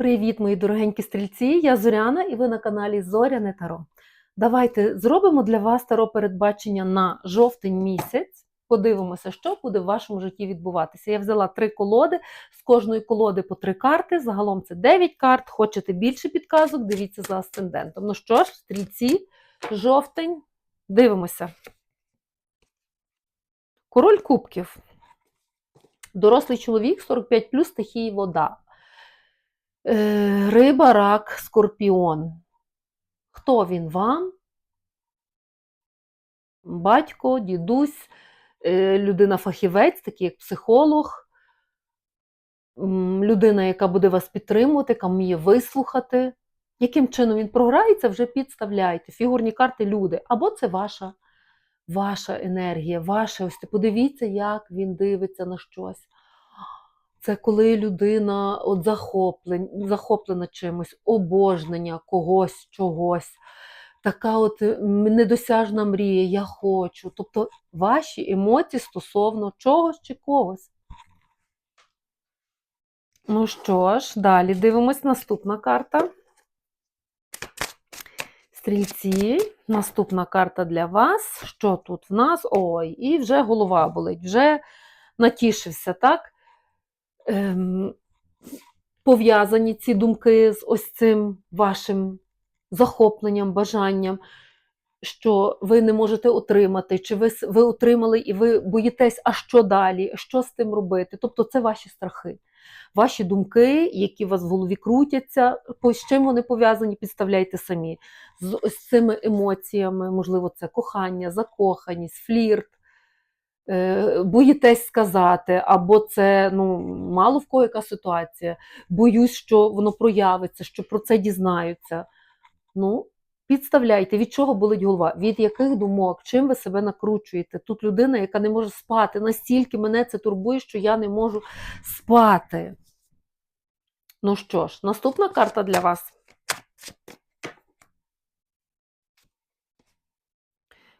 Привіт, мої дорогенькі стрільці! Я Зоряна і ви на каналі Зоряне Таро. Давайте зробимо для вас таро передбачення на жовтень місяць. Подивимося, що буде в вашому житті відбуватися. Я взяла три колоди, з кожної колоди по три карти. Загалом це 9 карт. Хочете більше підказок? Дивіться за асцендентом. Ну що ж, стрільці, жовтень, дивимося. Король кубків. Дорослий чоловік 45 плюс стихії вода. Е, Риба, рак, скорпіон. Хто він вам? Батько, дідусь, е, людина-фахівець, такий як психолог, людина, яка буде вас підтримувати, яка вміє вислухати. Яким чином він програється, вже підставляйте. Фігурні карти люди. Або це ваша, ваша енергія, ваша. Ось подивіться, як він дивиться на щось. Це коли людина от захоплен, захоплена чимось, обожнення когось, чогось. Така от недосяжна мрія, я хочу. Тобто ваші емоції стосовно чогось чи когось. Ну що ж, далі дивимось наступна карта. Стрільці, наступна карта для вас. Що тут в нас? Ой, і вже голова болить, вже натішився, так? Ем, пов'язані ці думки з ось цим вашим захопленням, бажанням, що ви не можете отримати, чи ви, ви отримали і ви боїтесь, а що далі, що з тим робити. Тобто це ваші страхи, ваші думки, які у вас в голові крутяться, з чим вони пов'язані, підставляйте самі. З ось цими емоціями, можливо, це кохання, закоханість, флірт боїтесь сказати, або це ну, мало в кого яка ситуація. Боюсь, що воно проявиться, що про це дізнаються. Ну, підставляйте, від чого болить голова, від яких думок, чим ви себе накручуєте. Тут людина, яка не може спати, настільки мене це турбує, що я не можу спати. Ну що ж, наступна карта для вас.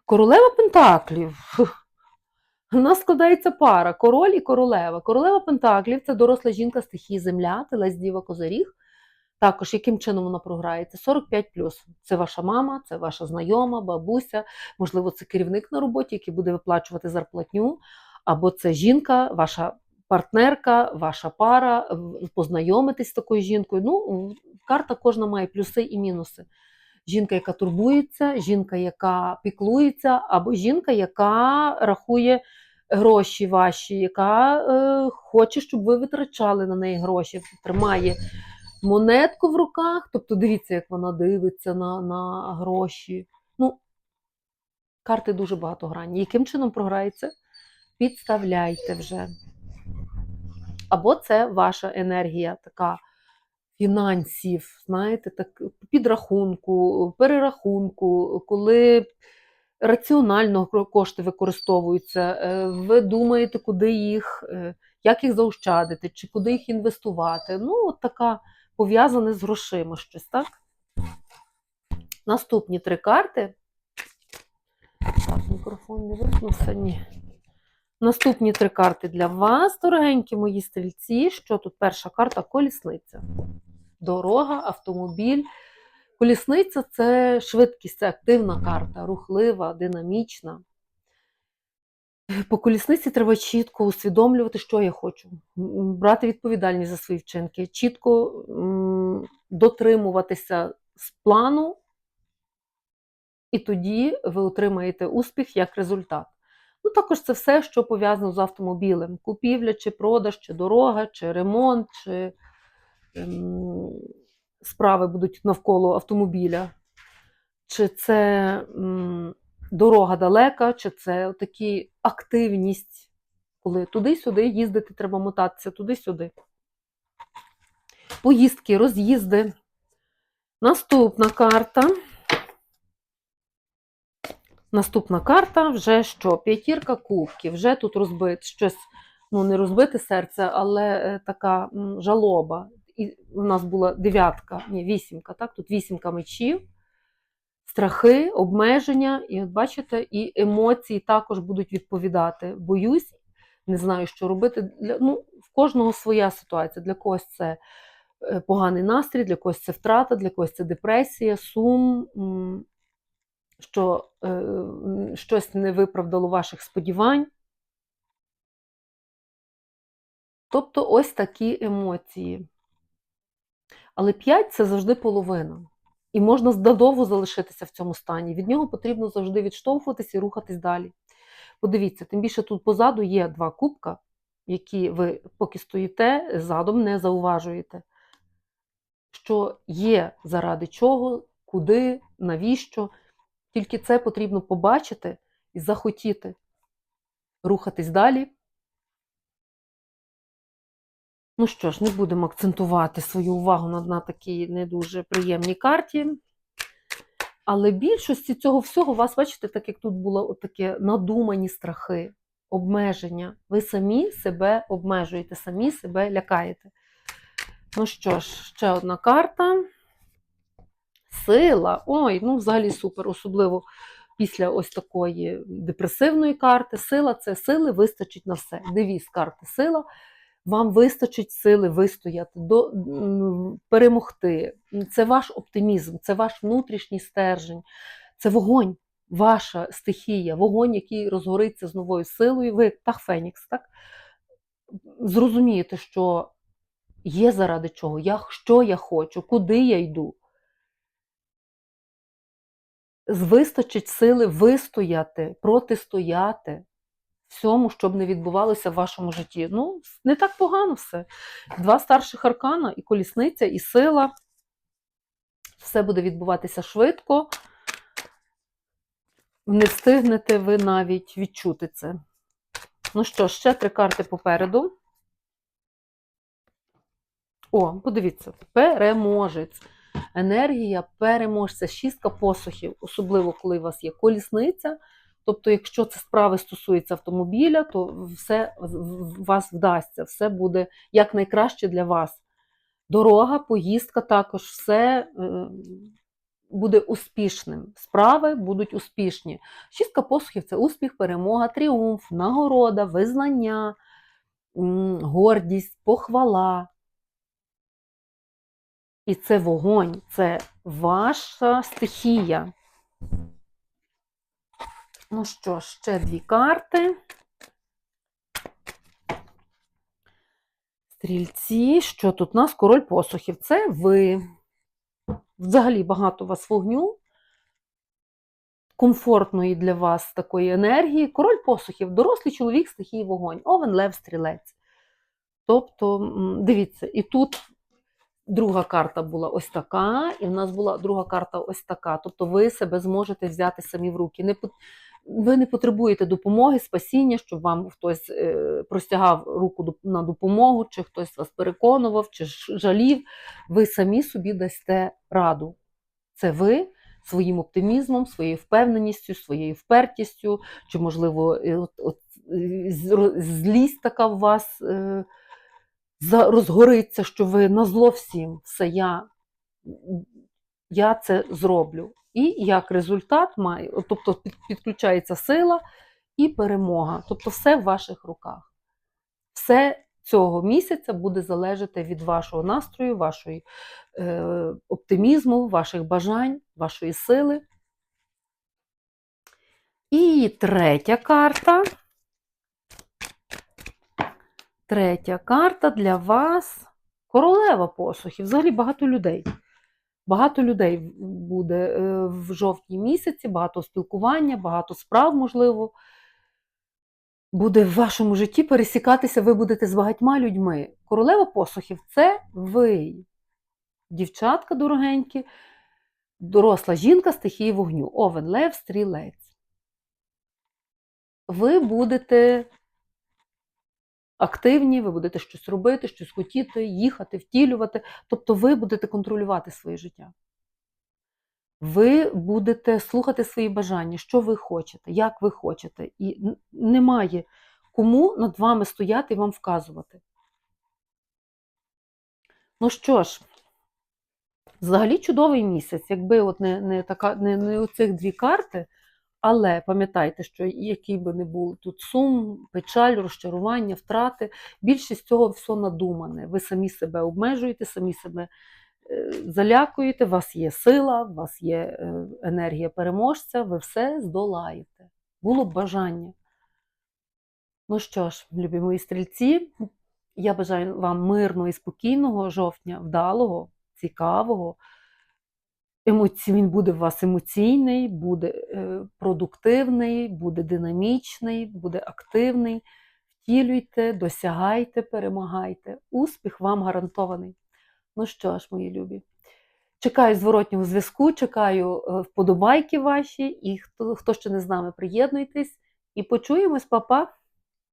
Королева Пентаклів. У нас складається пара король і королева. Королева Пентаклів це доросла жінка стихії земля, телець діва козиріг. Також яким чином вона програється? 45 Це ваша мама, це ваша знайома, бабуся, можливо, це керівник на роботі, який буде виплачувати зарплатню, або це жінка, ваша партнерка, ваша пара, познайомитись з такою жінкою. Ну, карта кожна має плюси і мінуси. Жінка, яка турбується, жінка, яка піклується, або жінка, яка рахує гроші ваші, яка е, хоче, щоб ви витрачали на неї гроші, тримає монетку в руках. Тобто дивіться, як вона дивиться на, на гроші. Ну, карти дуже багатогранні. Яким чином програється? Підставляйте вже. Або це ваша енергія така фінансів, знаєте, так, підрахунку, перерахунку, коли раціонально кошти використовуються, е, ви думаєте, куди їх, е, як їх заощадити, чи куди їх інвестувати. Ну, от така пов'язане з грошима щось, так? Наступні три карти. Мікрофон не висунувся, ні. Наступні три карти для вас, дорогенькі мої стрільці. Що тут перша карта колісниця. Дорога, автомобіль. Колісниця це швидкість, це активна карта, рухлива, динамічна. По колісниці треба чітко усвідомлювати, що я хочу, брати відповідальність за свої вчинки, чітко дотримуватися з плану, і тоді ви отримаєте успіх як результат. Ну, також це все, що пов'язано з автомобілем: купівля, чи продаж, чи дорога, чи ремонт, чи справи будуть навколо автомобіля. Чи це дорога далека, чи це такі активність, коли туди-сюди їздити, треба мотатися туди-сюди. Поїздки, роз'їзди. Наступна карта. Наступна карта вже що? П'ятірка кубків. Вже тут розбите щось, ну не розбите серце, але е, така жалоба. І у нас була дев'ятка, ні, вісімка, так? Тут вісімка мечів, страхи, обмеження, і от бачите, і емоції також будуть відповідати. Боюсь, не знаю, що робити. Для, ну, в кожного своя ситуація. Для когось це е, поганий настрій, для когось це втрата, для когось це депресія, сум, що е, щось не виправдало ваших сподівань. Тобто ось такі емоції. Але 5 це завжди половина. І можна надовго залишитися в цьому стані. Від нього потрібно завжди відштовхуватися і рухатись далі. Подивіться, тим більше тут позаду є два кубка, які ви, поки стоїте, задом не зауважуєте. Що є заради чого, куди, навіщо. Тільки це потрібно побачити і захотіти рухатись далі. Ну що ж, не будемо акцентувати свою увагу на, на такій не дуже приємній карті. Але більшості цього всього, у вас, бачите, так як тут було таке надумані страхи, обмеження. Ви самі себе обмежуєте, самі себе лякаєте. Ну що ж, ще одна карта. Сила. Ой, ну взагалі супер, особливо після ось такої депресивної карти. Сила це сили вистачить на все. Девіз карти сила. Вам вистачить сили вистояти, до, перемогти. Це ваш оптимізм, це ваш внутрішній стержень, це вогонь, ваша стихія, вогонь, який розгориться з новою силою. Ви, як Фенікс, так? Зрозумієте, що є заради чого, я, що я хочу, куди я йду. Вистачить сили вистояти, протистояти всьому, щоб не відбувалося в вашому житті. Ну, не так погано все. Два старших аркана, і колісниця, і сила. Все буде відбуватися швидко. Не встигнете ви навіть відчути це. Ну що, ще три карти попереду. О, подивіться, переможець. Енергія переможця, шістка посухів, особливо коли у вас є колісниця. Тобто, якщо це справи стосується автомобіля, то все вас вдасться, все буде якнайкраще для вас. Дорога, поїздка також все буде успішним. Справи будуть успішні. Шістка посухів це успіх, перемога, тріумф, нагорода, визнання, гордість, похвала. І це вогонь, це ваша стихія. Ну що, ще дві карти. Стрільці, що тут у нас? Король посухів. Це ви. Взагалі багато у вас вогню, комфортної для вас такої енергії. Король посухів, дорослий чоловік, стихії вогонь, овен, лев, стрілець. Тобто, дивіться, і тут друга карта була ось така, і в нас була друга карта ось така. Тобто ви себе зможете взяти самі в руки. Не, ви не потребуєте допомоги, спасіння, щоб вам хтось е, простягав руку на допомогу, чи хтось вас переконував, чи жалів. Ви самі собі дасте раду. Це ви своїм оптимізмом, своєю впевненістю, своєю впертістю, чи, можливо, е, от, от, е, злість така в вас розгориться, що ви на зло всім, все я, я це зроблю. І як результат має, тобто підключається сила і перемога. Тобто все в ваших руках. Все цього місяця буде залежати від вашого настрою, вашої е, оптимізму, ваших бажань, вашої сили. І третя карта. Третя карта для вас королева посухів. Взагалі багато людей. Багато людей буде е, в жовтні місяці, багато спілкування, багато справ, можливо, буде в вашому житті пересікатися, ви будете з багатьма людьми. Королева посухів це ви, дівчатка дорогенькі, доросла жінка стихії вогню, овен, лев, стрілець. Ви будете активні, ви будете щось робити, щось хотіти, їхати, втілювати. Тобто ви будете контролювати своє життя. Ви будете слухати свої бажання, що ви хочете, як ви хочете. І немає кому над вами стояти і вам вказувати. Ну що ж, взагалі чудовий місяць, якби от не, не, така, не, не оцих дві карти, Але пам'ятайте, що який би не був тут сум, печаль, розчарування, втрати, більшість цього все надумане. Ви самі себе обмежуєте, самі себе е, залякуєте, у вас є сила, у вас є е, енергія переможця, ви все здолаєте. Було б бажання. Ну що ж, любі мої стрільці, я бажаю вам мирного і спокійного жовтня, вдалого, цікавого. Емоці... Він буде у вас емоційний, буде е, продуктивний, буде динамічний, буде активний. Втілюйте, досягайте, перемагайте. Успіх вам гарантований. Ну що ж, мої любі, чекаю зворотнього зв'язку, чекаю е, вподобайки ваші, і хто, хто ще не з нами, приєднуйтесь і почуємось, па-па!